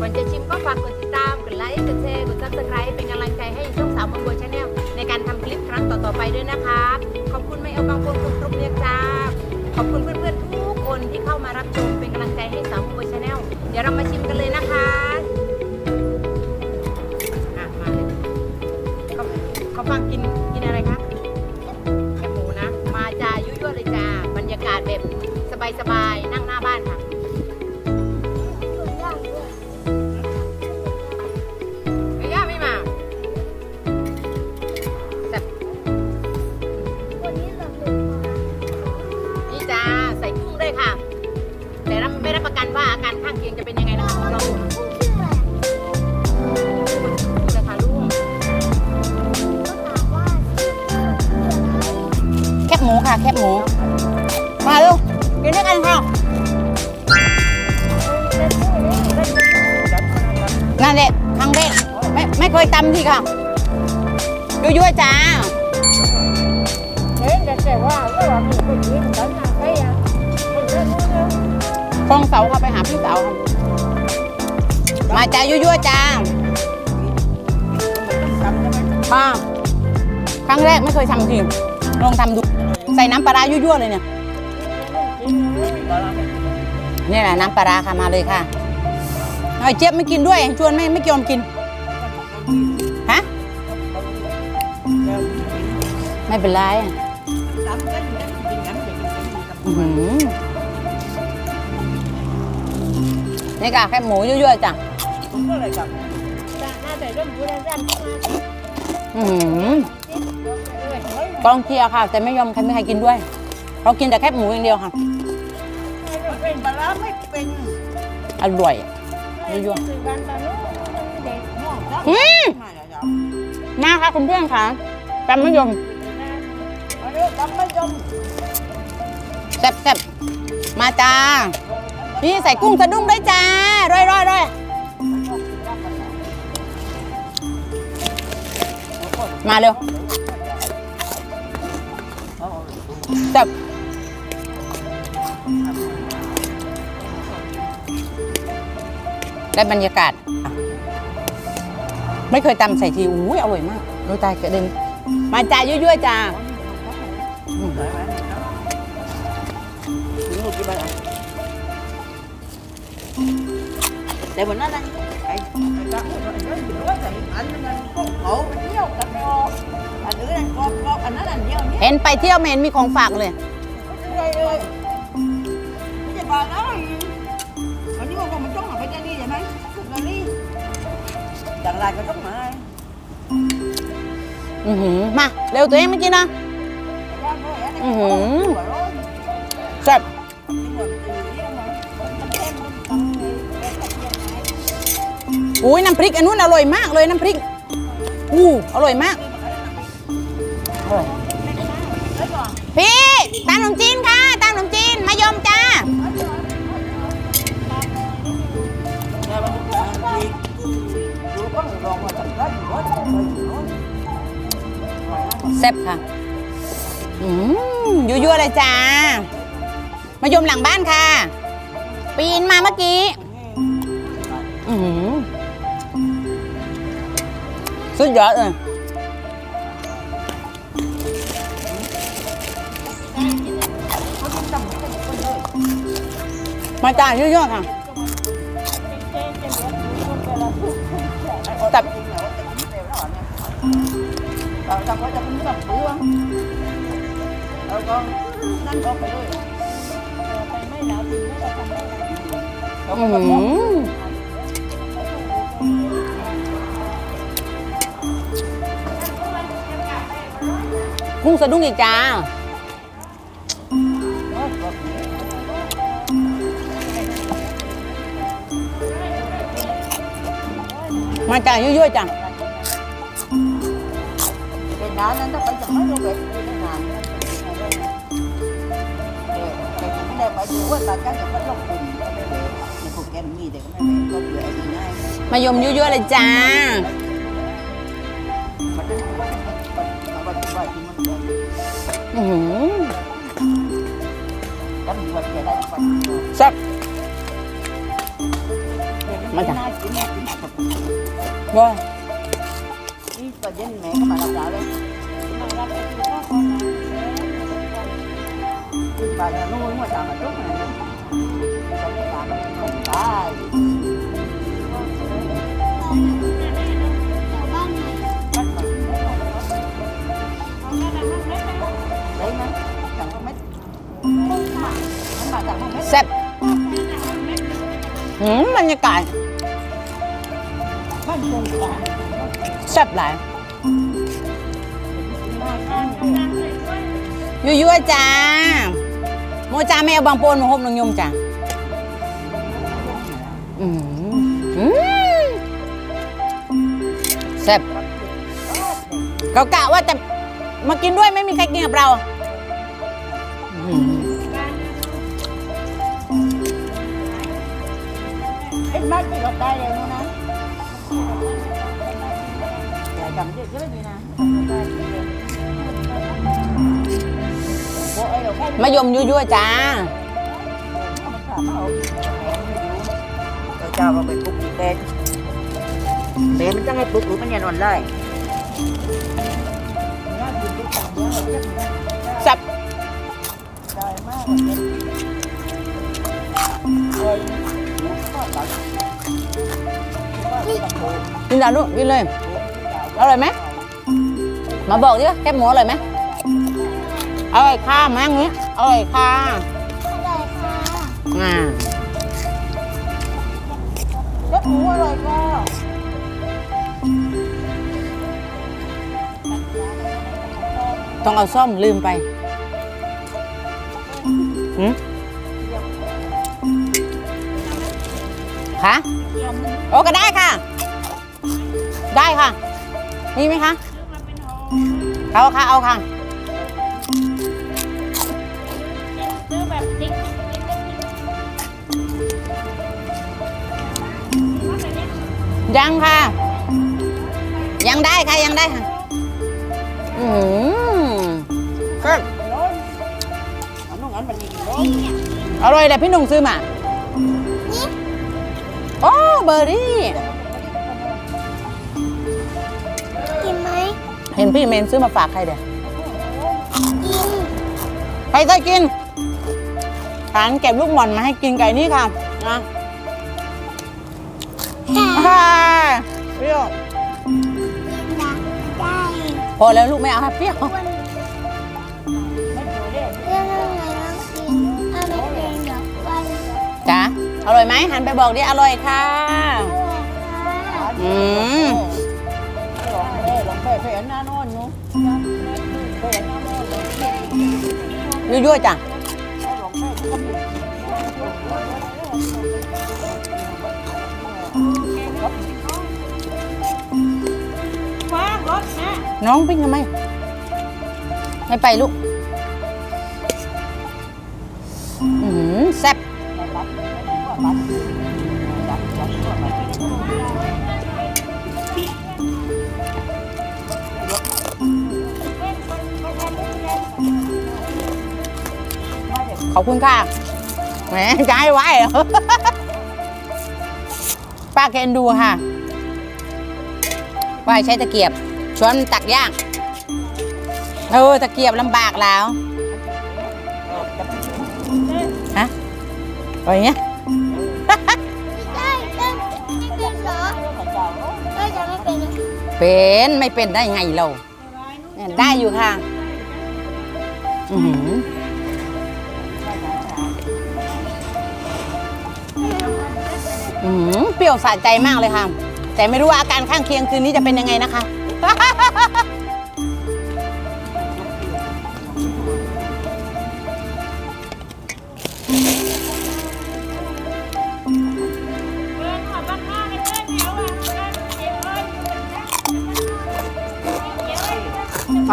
ก่อนจะชิมก็ฝากกดติดตาม กดไลค์ กดแชร์ กดซับสไครป์เป็นกำลังใจให้ช่องสาวบางบัวชาแนลในการทำคลิปครั้งต่อๆไปด้วยนะคะ ขอบคุณไม่เอาบางคนคุณกรุ๊ปเรียกจ้า ขอบคุณเพื่อนๆทุกคนที่เข้ามารับชมเป็นกำลังใจให้สาวบางบัวชาแนลเดี๋ยวเรามาชิมกันเลยนะคะอะมาเลยเขาเขาฟังกินกินอะไรคะแคบหมูนะ มาจ้ายุ่ยๆเลยจ้า บรรยากาศแบบสบายๆนั่งหน้าบ้านค่ะ แคบหมูค่ะแคบหมู มาลูกกินด้วยกันค่ะนั่นแหละครั้งแรกไม่ไม่เคยตำทีค่ะยั่วๆจ้าฟองเสาค่ะไปหาพี่เสาค่ะมาจ้ายั่วๆจ้าค่ะครั้งแรกไม่เคยทำทีลองทำดู ใส่น้ำปลาร้ายั่วๆเลยเนี่ยนี่แหละน้ำปลาร้าค่ะมาเลยค่ะไอ้เจี๊ยบไม่กินด้วยชวนไม่ไม่ยอมกินฮะไม่เป็นไรอื้อหือนี่ค่ะแค่หมูยั่วๆจ้ะอือหือ กองเชียร์ค่ะ แต่ไม่ยอมใครไม่ใครกินด้วยเขากินแต่แค่หมูอย่างเดียวค่ะเป็นปลาร้าไม่เป็นอร่อยยั่วๆอืมมาค่ะคุณเพื่อนค่ะแปมมะยมมาดูทำไม่ยอมแซ่บแซ่บมาจ้า นี่ใส่กุ้งสะดุ้งด้วยจ้าร่อยร่อยร่อยมาเร็ว แซ่บได้บรรยากาศ ไม่เคยตำใส่ทีอุ้ยอร่อยมากดูตายกระเด็นมาจ้ายั่วๆจ้าแต่วันนั้นไอ้ไอ้จ้าไอ้จ้าไอ้จ้าใส่อันนั้นก็เขาไปเที่ยวกันรออั นอื่นก็ก็อันนั้นอันเดียวนี้เห็นไปเที่ยวไม่เห็นมีของฝากเลย เลยเลยไม่ใช่ปลาแล้วอันนี้ว่ามันต้องหาไปที่นี่ใช่ไหมสุดนี่จากไรก็ต้องมาอือหือมา เร็วตัวเองไม่กินนะแซ่บอุ้ยน้ำพริกอันนู้นอร่อยมากเลยน้ำพริกอู้อร่อยมากอร่อย พี่ตามขนมจีนค่ะตามขนมจีนมายมจ้าแซ่บค่ะอืมยั่วๆเลยจ้ามายมหลังบ้านค่ะ ปีนมาเมื่อกี้อือหือสุดยอดเลย มาจ้ายั่วๆค่ะแต่เราทำก็จะเป็นแบบเรื่องแล้วก็นั่นก็ไปเลยอือหือกุ้งสะดุ้งอีกจ้า มาจ้ายั่วๆจ้ะเป็นน้านั้นถ้าไปจะไม่รู้แบบเป็นงานแต่ถึงได้ไปดูว่าตาจันจะไปลงทุนก็ไม่เวในพวกแกรมีแต่ก็ไม่เว้ก็เหลือไอ้ดีง่ายมายมยั่วๆเลยจ้าอือหือแซ่บ มันจะน่ากินน่ากินแบบว้านี่ตอนเย็นแม่ก็มารับเราเลย bà nhà nuôi mà chả mà chút này Cái cái bà nó không phải Bắt mà Đấy mà Chẳng có แซ่บหลายยั่วๆจ้าโมจ้าแมวบางปนมาหมนงยมจ้าอืมแซ่บเกากะว่าแต่มากินด้วยไม่มีใครกินกับเราเอ็ดมากินกับได้เลยนะ cầm gì chứ gì nè Bộ ấy đâu khác มะยมยั่วๆจ้า Rồi cho vào mình bút gì bên Bên mình chắc hay bút của mình nhà nòn lại แซ่บ Trời má Rồi กินดาวลูกกินเลย อร่อยไหมมาบอกดิว่าแคบหมูอร่อยไหมอร่อยค่ะแม่งนี้อร่อยค่ะอ่า Rất ngủ rồi cô ต้องเอาซ่อมลืมไปหืมคะโอ้ก็ได้ค่ะ ได้ค่ะ นี่ไหมคะเอาค่ะเอาค่ะยังค่ะ ยังได้ค่ะ ยังได้ค่ะ อืมก็ Rồi Nó ngắn mình nhìn rồi อร่อยแต่พี่หนุ่งซื้อมา โอ้เบอร์รี่ เห็นพี่เมนซื้อมาฝากใครเดี๋ยวกินใครจะกินฐานเก็บลูกหม่อนมาให้กินไก่นี่ค่ะนะค่ะอ่าเปรี้ยวอยากได้พอแล้วลูกไม่เอาให้เปรี้ยวอ้วนเรื่องอะไรต้องกินถ้าไม่เป็นเดี๋ยวอ้วนจ้ะอร่อยไหมหันไปบอกดิอร่อยค่ะ อืม Lòng phê, นหน้าน่นหน้าโน่นเลยยั่วจ้ะว้ารถนะน้องปิ้งทำไม ไม่ไปลูก อืมแซ่บ อบคุณค่ะ แหมจะให้ไว้เหรอป้าแกเอ็นดูค่ะว่าให้ใช้ตะเกียบช้อนตักย่าง เออ ตะเกียบลำบากแล้วฮะอะไรเงี้ยเป็นไม่เป็นได้ไงเรา ได้อยู่ค่ะ อือหือ อือหือเปรี้ยวสะใจมากเลยค่ะ แต่ไม่รู้ว่าอาการข้างเคียงคืนนี้จะเป็นยังไงนะคะ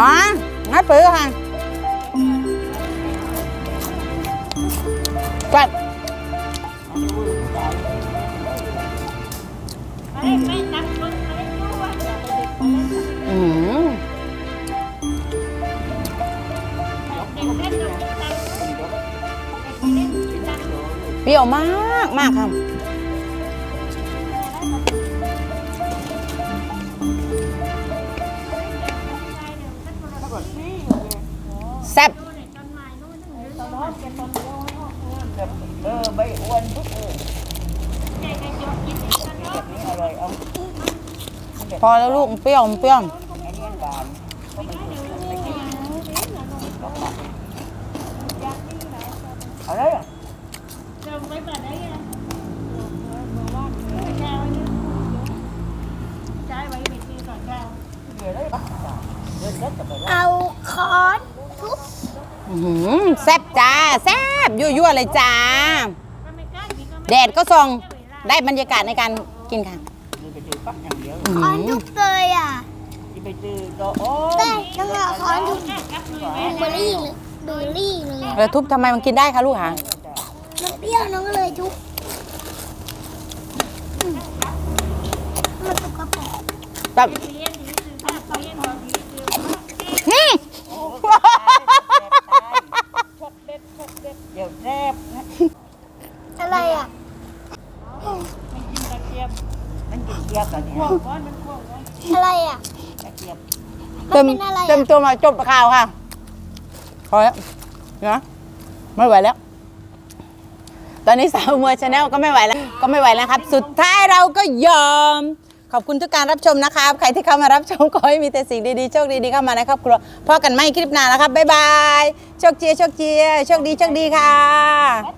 อ๋องัดปื้อค่ะ รี้ยวมากมากค่ะแซ่บเออใบอ้วนทุกเออแบบนี้อร่อยเอาพอแล้วลูกมันเปรี้ยวมันเปรี้ยวอันนี้หวานเพราะมันไม่กินเอาเลยอะ เดี๋ยวเลยปะเดินเดินจะไปแล้วเอาค้อนทุบอื้อหือแซ่บจ้า แซ่บยั่วๆเลยจ้า แดดก็ส่องได้บรรยากาศในการกินค่ะเดินไปซื้อปักอย่างเดียวอื้อค้อนหืทุอบเลยอะที่ไปซื้อดอกโอ้ได้ต้องเอาค้อนทุบเบอร์รี่เลยเบอร์รี่เลยแล้วทุบทำไมมันกินได้คะลูกคะมันเปรี้ยวน้องก็เลยทุบอืมมันสกปรกแบบอืม ชอบเด็ดชอบเด็ดเดี๋ยวแซ่บนะ อะไรอะ มันกินเกี๊ยบกันเนี่ย อะไรอะ กระเจี๊ยบ มัน เต็มเป็นอะไรเต็มอะตัวมาจบข่าวค่ะพอแล้วนะไม่ไหวแล้ว ตอนนี้สาวมวยชาแนลก็ไม่ไหวแล้ว ก็ไม่ไหวแล้วครับ สุดท้ายเราก็ยอม ขอบคุณทุกการรับชมนะครับ ใครที่เข้ามารับชมขอให้มีแต่สิ่งดีๆ โชคดีๆเข้ามาในครอบครัวพอกันไม่คลิปหน้าแล้วครับ บ๊ายบาย โชคเจียโชคเจียโชคดีโชคดีค่ะแซ่บ